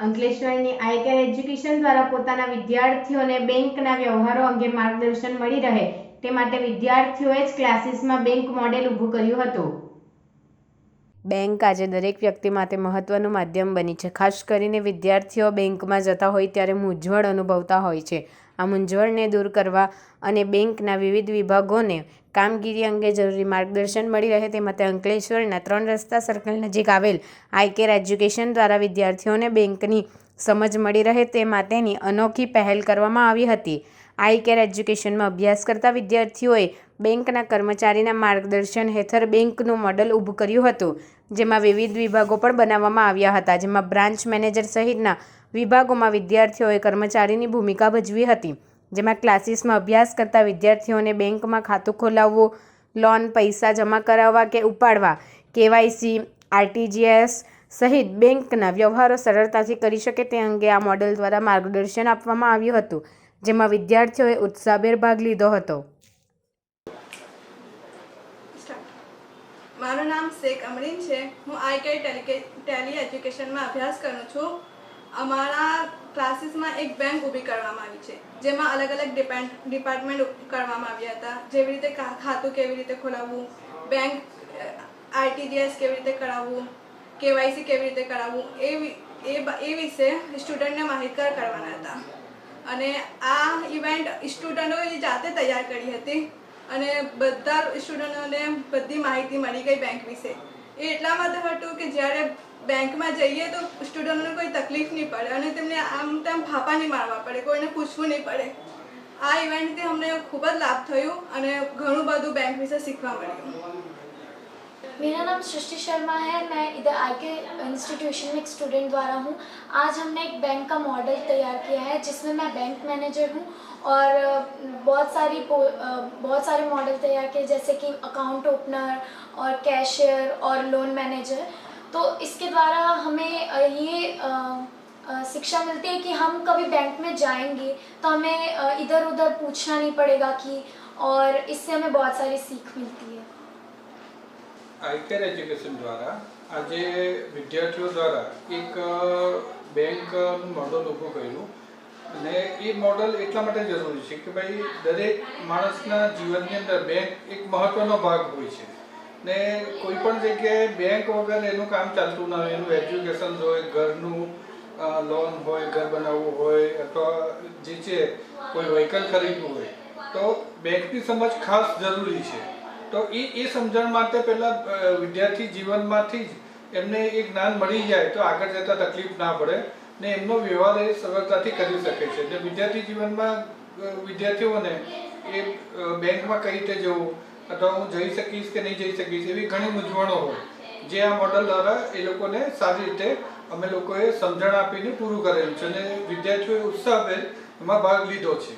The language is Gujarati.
અંકલેશ્વરની આઈકેર એજ્યુકેશન દ્વારા પોતાના વિદ્યાર્થીઓને બેંકના વ્યવહારો અંગે માર્ગદર્શન મળી રહે તે માટે વિદ્યાર્થીઓએ જ ક્લાસીસમાં બેંક મોડેલ ઊભું કર્યું હતું. બેંક આજે દરેક વ્યક્તિ માટે મહત્વનું માધ્યમ બની છે. ખાસ કરીને વિદ્યાર્થીઓ બેંકમાં જતા હોય ત્યારે મૂંઝવણ અનુભવતા હોય છે. આ મૂંઝવણને દૂર કરવા અને બેંકના વિવિધ વિભાગોને કામગીરી અંગે જરૂરી માર્ગદર્શન મળી રહે તે માટે અંકલેશ્વરના ત્રણ રસ્તા સર્કલ નજીક આવેલ આઈકેર એજ્યુકેશન દ્વારા વિદ્યાર્થીઓને બેંકની સમજ મળી રહે તે માટેની અનોખી પહેલ કરવામાં આવી હતી. આઈ કેર એજ્યુકેશનમાં અભ્યાસ કરતા વિદ્યાર્થીઓએ બેંકના કર્મચારીના માર્ગદર્શન હેઠળ બેંકનું મોડલ ઊભું કર્યું હતું, જેમાં વિવિધ વિભાગો પણ બનાવવામાં આવ્યા હતા, જેમાં બ્રાન્ચ મેનેજર સહિતના વિભાગોમાં વિદ્યાર્થીઓએ કર્મચારીની ભૂમિકા ભજવી હતી. જેમાં ક્લાસીસમાં અભ્યાસ કરતા વિદ્યાર્થીઓને બેંકમાં ખાતું ખોલાવવું, લોન, પૈસા જમા કરાવવા કે ઉપાડવા, કેવાયસી, આરટીજીએસ સહિત બેંકના વ્યવહારો સરળતાથી કરી શકે તે અંગે આ મોડેલ દ્વારા માર્ગદર્શન આપવામાં આવ્યું હતું, જેમાં વિદ્યાર્થીઓએ ઉત્સાહભેર ભાગ લીધો હતો. મારું નામ શેખ અમરીન છે. હું આઈકે ટેલી એજ્યુકેશનમાં અભ્યાસ કરું છું. અમારા ક્લાસીસમાં એક બેંક ઊભી કરવામાં આવી છે, જેમાં અલગ અલગ ડિપાર્ટમેન્ટ કરવામાં આવ્યા હતા. જેવી રીતે ખાતું કેવી રીતે ખોલાવવું, બેંક આરટીજીએસ કેવી રીતે કરાવવું, કેવાયસી કેવી રીતે કરાવવું એ એ વિશે સ્ટુડન્ટને માહિતગાર કરવાના હતા. અને આ ઇવેન્ટ સ્ટુડન્ટોએ જાતે તૈયાર કરી હતી અને બધા સ્ટુડન્ટોને બધી માહિતી મળી ગઈ બેંક વિશે. એ એટલા માટે હતું કે જ્યારે બેંકમાં જઈએ તો સ્ટુડન્ટને કોઈ તકલીફ નહીં પડે અને તેમને આમ તેમ ફાંપા નહીં મારવા પડે, કોઈને પૂછવું નહીં પડે. આ ઇવેન્ટથી અમને ખૂબ જ લાભ થયું અને ઘણું બધું બેંક વિશે શીખવા મળ્યું. मेरा नाम सृष्टि शर्मा है, मैं इधर आई के इंस्टीट्यूशन में एक स्टूडेंट द्वारा हूँ। आज हमने एक बैंक का मॉडल तैयार किया है, जिसमें मैं बैंक मैनेजर हूँ और बहुत सारी बहुत सारे मॉडल तैयार किए, जैसे कि अकाउंट ओपनर और कैशियर और लोन मैनेजर तो इसके द्वारा हमें ये शिक्षा मिलती है कि हम कभी बैंक में जाएँगे तो हमें इधर उधर पूछना नहीं पड़ेगा कि, और इससे हमें बहुत सारी सीख मिलती है। આઈકેર એજ્યુકેશન દ્વારા આજે વિદ્યાર્થીઓ દ્વારા એક બેંકનું મોડલ ઊભું કર્યું. અને એ મોડલ એટલા માટે જરૂરી છે કે ભાઈ દરેક માણસના જીવનની અંદર બેંક એક મહત્વનો ભાગ હોય છે. ને કોઈ પણ જગ્યાએ બેંક વગર એનું કામ ચાલતું ના હોય, એનું એજ્યુકેશન હોય, ઘરનું લોન હોય, ઘર બનાવવું હોય, અથવા જે છે, કોઈ વ્હીકલ ખરીદવું હોય, તો બેંકની સમજ ખાસ જરૂરી છે. તો એ એ સમજણ માટે પહેલાં વિદ્યાર્થી જીવનમાંથી જ એમને એ જ્ઞાન મળી જાય તો આગળ જતાં તકલીફ ના પડે ને એમનો વ્યવહાર એ સરળતાથી કરી શકે છે. એટલે વિદ્યાર્થી જીવનમાં વિદ્યાર્થીઓને એ બેંકમાં કઈ રીતે જવું અથવા હું જઈ શકીશ કે નહીં જઈ શકીશ એવી ઘણી મૂંઝવણો હોય. જે આ મોડલ દ્વારા એ લોકોને સારી રીતે અમે લોકોએ સમજણ આપીને પૂરું કરેલું છે અને વિદ્યાર્થીઓએ ઉત્સાહભેર એમાં ભાગ લીધો છે.